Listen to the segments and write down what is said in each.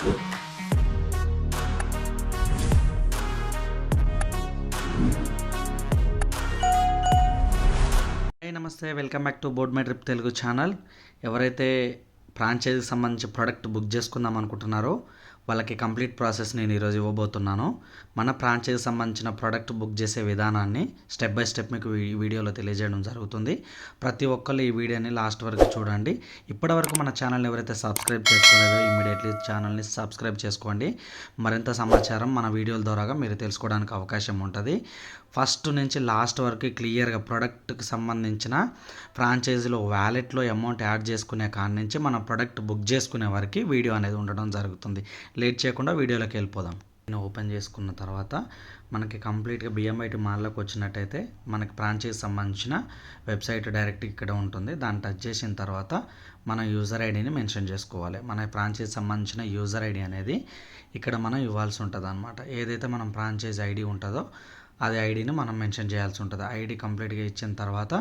నమస్తే. Welcome back to Board My Trip Telugu channel ఎవరైతే ఫ్రాంచైజీకి సంబంధించి ప్రోడక్ట్ బుక్ చేసుకుందాం అనుకుంటున్నారో వాళ్ళకి కంప్లీట్ ప్రాసెస్ నేను ఈరోజు ఇవ్వబోతున్నాను. మన ఫ్రాంచైజీకి సంబంధించిన ప్రోడక్ట్ బుక్ చేసే విధానాన్ని స్టెప్ బై స్టెప్ మీకు ఈ వీడియోలో తెలియజేయడం జరుగుతుంది. ప్రతి ఒక్కరు ఈ వీడియోని లాస్ట్ వరకు చూడండి. ఇప్పటివరకు మన ఛానల్ని ఎవరైతే సబ్స్క్రైబ్ చేసుకోలేదో ఇమీడియట్లీ ఛానల్ని సబ్స్క్రైబ్ చేసుకోండి. మరింత సమాచారం మన వీడియోల ద్వారాగా మీరు తెలుసుకోవడానికి అవకాశం ఉంటుంది. ఫస్ట్ నుంచి లాస్ట్ వరకు క్లియర్గా ప్రోడక్ట్కి సంబంధించిన ఫ్రాంచైజీలో వ్యాలెట్లో అమౌంట్ యాడ్ చేసుకునే కాడి నుంచి మన ప్రోడక్ట్ బుక్ చేసుకునే వరకు వీడియో అనేది ఉండడం జరుగుతుంది. లేట్ చేయకుండా వీడియోలోకి వెళ్ళిపోదాం. నేను ఓపెన్ చేసుకున్న తర్వాత మనకి కంప్లీట్గా బిఎంఐటి మాల్లోకి వచ్చినట్టయితే మనకి ఫ్రాంచైజ్ సంబంధించిన వెబ్సైట్ డైరెక్ట్ ఇక్కడ ఉంటుంది. దాన్ని టచ్ చేసిన తర్వాత మన యూజర్ ఐడిని మెన్షన్ చేసుకోవాలి. మన ఫ్రాంచైజ్ సంబంధించిన యూజర్ ఐడి అనేది ఇక్కడ మనం ఇవ్వాల్సి ఉంటుంది అనమాట ఏదైతే మనం ఫ్రాంచైజ్ ఐడి ఉంటుందో అది ఐడిని మనం మెన్షన్ చేయాల్సి ఉంటుంది. ఐడి కంప్లీట్గా ఇచ్చిన తర్వాత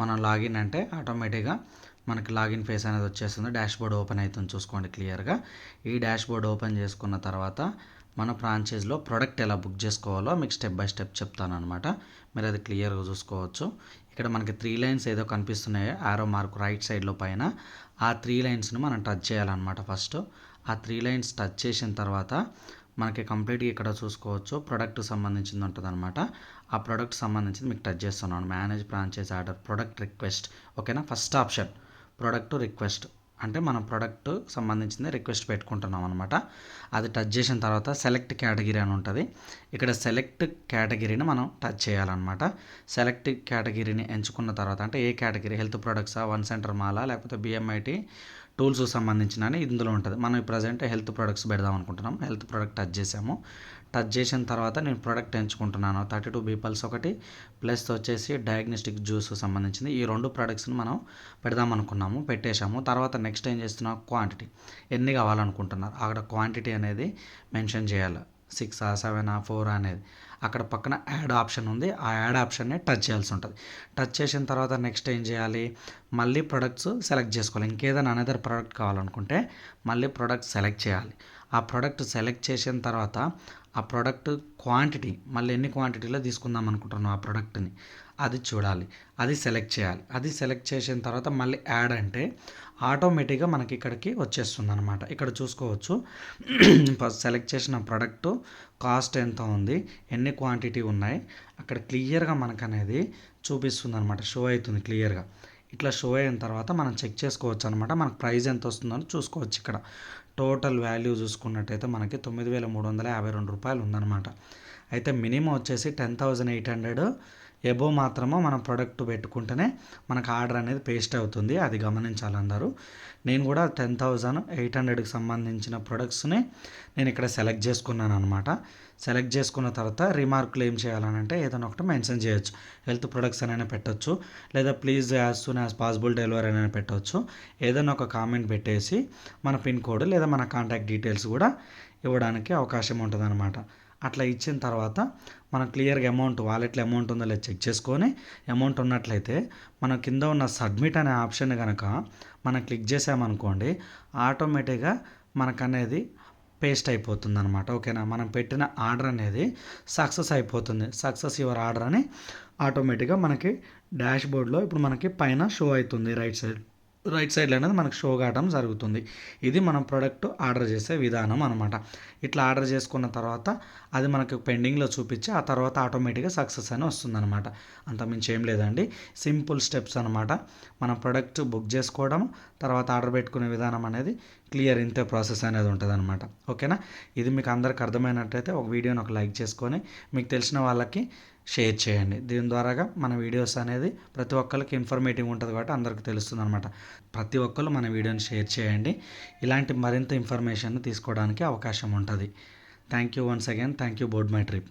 మనం లాగిన్ అంటే ఆటోమేటిక్గా మనకి లాగిన్ ఫేస్ అనేది వచ్చేస్తుంది. డాష్ బోర్డ్ ఓపెన్ అవుతుంది చూసుకోండి క్లియర్గా. ఈ డాష్బోర్డ్ ఓపెన్ చేసుకున్న తర్వాత మన ఫ్రాంచైజ్లో ప్రోడక్ట్ ఎలా బుక్ చేసుకోవాలో మీకు స్టెప్ బై స్టెప్ చెప్తాను అనమాట మీరు అది క్లియర్గా చూసుకోవచ్చు. ఇక్కడ మనకి త్రీ లైన్స్ ఏదో కనిపిస్తున్నాయో. ఆరో మార్క్ రైట్ సైడ్లో పైన. ఆ త్రీ లైన్స్ను మనం టచ్ చేయాలన్నమాట ఫస్ట్. ఆ త్రీ లైన్స్ టచ్ చేసిన తర్వాత మనకి కంప్లీట్గా ఇక్కడ చూసుకోవచ్చు. ప్రోడక్ట్ సంబంధించింది ఉంటుంది అనమాట ఆ ప్రోడక్ట్ సంబంధించింది మీకు టచ్ చేస్తున్నాను. Manage franchise order product request. ఓకేనా? First option. ప్రోడక్ట్ రిక్వెస్ట్ అంటే మనం ప్రోడక్ట్ సంబంధించింది రిక్వెస్ట్ పెట్టుకుంటున్నాం అనమాట అది టచ్ చేసిన తర్వాత సెలెక్ట్ కేటగిరీ అని ఉంటుంది. ఇక్కడ సెలెక్ట్ కేటగిరీని మనం టచ్ చేయాలన్నమాట. సెలెక్ట్ కేటగిరీని ఎంచుకున్న తర్వాత అంటే ఏ కేటగిరీ హెల్త్ ప్రొడక్ట్సా వన్ సెంటర్ మాలా లేకపోతే బిఎంఐటి టూల్స్ సంబంధించిన ఇందులో ఉంటుంది. మనం ప్రజెంట్ హెల్త్ ప్రొడక్ట్స్ పెడదాం అనుకుంటున్నాం. హెల్త్ ప్రొడక్ట్ టచ్ చేసాము. టచ్ చేసిన తర్వాత నేను ప్రోడక్ట్ ఎంచుకుంటున్నాను. థర్టీ టూ బీపల్స్ ఒకటి ప్లస్ వచ్చేసి డయాగ్నోస్టిక్ జ్యూస్ సంబంధించింది. ఈ రెండు ప్రొడక్ట్స్ని మనం పెడదాం అనుకున్నాము పెట్టేశాము. తర్వాత నెక్స్ట్ ఏం చేస్తున్నాం క్వాంటిటీ ఎన్ని కావాలనుకుంటున్నారు? అక్కడ క్వాంటిటీ అనేది మెన్షన్ చేయాలి. సిక్స్ ఆ సెవెన్ ఆ ఫోర్ అనేది. అక్కడ పక్కన యాడ్ ఆప్షన్ ఉంది. ఆ యాడ్ ఆప్షన్ని టచ్ చేయాల్సి ఉంటుంది. టచ్ చేసిన తర్వాత నెక్స్ట్ ఏం చేయాలి? మళ్ళీ ప్రొడక్ట్స్ సెలెక్ట్ చేసుకోవాలి. ఇంకేదైనా అనదర్ ప్రోడక్ట్ కావాలనుకుంటే మళ్ళీ ప్రోడక్ట్ సెలెక్ట్ చేయాలి. ఆ ప్రోడక్ట్ సెలెక్ట్ చేసిన తర్వాత ఆ ప్రోడక్ట్ క్వాంటిటీ మళ్ళీ ఎన్ని క్వాంటిటీలో తీసుకుందాం అనుకుంటున్నాం ఆ ప్రోడక్ట్ని అది చూడాలి. అది సెలెక్ట్ చేయాలి. అది సెలెక్ట్ చేసిన తర్వాత మళ్ళీ యాడ్ అంటే ఆటోమేటిక్గా మనకి ఇక్కడికి వచ్చేస్తుంది అనమాట ఇక్కడ చూసుకోవచ్చు. ఫస్ట్ సెలెక్ట్ చేసిన ప్రోడక్ట్ కాస్ట్ ఎంత ఉంది? ఎన్ని క్వాంటిటీ ఉన్నాయి? అక్కడ క్లియర్గా మనకు అనేది చూపిస్తుంది అనమాట షో అవుతుంది క్లియర్గా ఇట్లా షో అయిన తర్వాత మనం చెక్ చేసుకోవచ్చు అనమాట మనకు ప్రైస్ ఎంత వస్తుందో చూసుకోవచ్చు ఇక్కడ. టోటల్ వాల్యూ చూసుకున్నట్టయితే మనకి తొమ్మిది వేల మూడు వందల యాభై రెండు రూపాయలు ఉందన్నమాట. అయితే మినిమం వచ్చేసి ten thousand eight hundred. Above మాత్రము మనం ప్రోడక్ట్ పెట్టుకుంటేనే మనకు ఆర్డర్ అనేది పేస్ట్ అవుతుంది. అది గమనించాలి అందరూ నేను కూడా టెన్ థౌజండ్ ఎయిట్ హండ్రెడ్కి సంబంధించిన ప్రొడక్ట్స్ని నేను ఇక్కడ సెలెక్ట్ చేసుకున్నాను అనమాట సెలెక్ట్ చేసుకున్న తర్వాత రిమార్కులు ఏం చేయాలని అంటే ఏదైనా ఒకటి మెన్షన్ చేయొచ్చు. హెల్త్ ప్రొడక్ట్స్ అనైనా పెట్టొచ్చు. లేదా please as soon as possible delivery అనైనా పెట్టవచ్చు ఏదైనా ఒక కామెంట్ పెట్టేసి మన పిన్ కోడ్ లేదా మన కాంటాక్ట్ డీటెయిల్స్ కూడా ఇవ్వడానికి అవకాశం ఉంటుంది అనమాట అట్లా ఇచ్చిన తర్వాత మనం క్లియర్గా అమౌంట్ వాలెట్లో అమౌంట్ ఉందో లేదో చెక్ చేసుకొని అమౌంట్ ఉన్నట్లయితే మన కింద ఉన్న సబ్మిట్ అనే ఆప్షన్ కనుక మనం క్లిక్ చేసామనుకోండి ఆటోమేటిక్గా మనకు అనేది పేస్ట్ అయిపోతుంది అనమాట ఓకేనా? మనం పెట్టిన ఆర్డర్ అనేది సక్సెస్ అయిపోతుంది. సక్సెస్ యువర్ ఆర్డర్ అని ఆటోమేటిక్గా మనకి డాష్ బోర్డ్లో ఇప్పుడు మనకి పైన షో అవుతుంది రైట్ సైడ్. రైట్ సైడ్లో అనేది మనకు షో కావడం జరుగుతుంది. ఇది మనం ప్రోడక్ట్ ఆర్డర్ చేసే విధానం అనమాట ఇట్లా ఆర్డర్ చేసుకున్న తర్వాత అది మనకు పెండింగ్లో చూపించి ఆ తర్వాత ఆటోమేటిక్గా సక్సెస్ అని వస్తుంది అనమాట అంత మించి ఏం లేదండి. సింపుల్ స్టెప్స్ అనమాట మన ప్రోడక్ట్ బుక్ చేసుకోవడం తర్వాత ఆర్డర్ పెట్టుకునే విధానం అనేది క్లియర్ ఇంతే ప్రాసెస్ అనేది ఉంటుంది అనమాట ఓకేనా? ఇది మీకు అందరికి అర్థమైనట్టయితే ఒక వీడియోని ఒక లైక్ చేసుకొని మీకు తెలిసిన వాళ్ళకి షేర్ చేయండి. దీని ద్వారాగా మన వీడియోస్ అనేది ప్రతి ఒక్కరికి ఇన్ఫర్మేటివ్ ఉంటుంది కాబట్టి అందరికి తెలుస్తుంది అనమాట ప్రతి ఒక్కరు మన వీడియోని షేర్ చేయండి. ఇలాంటి మరింత ఇన్ఫర్మేషన్ తీసుకోవడానికి అవకాశం ఉంటుంది. Thank you once again. Thank you Board My Trip.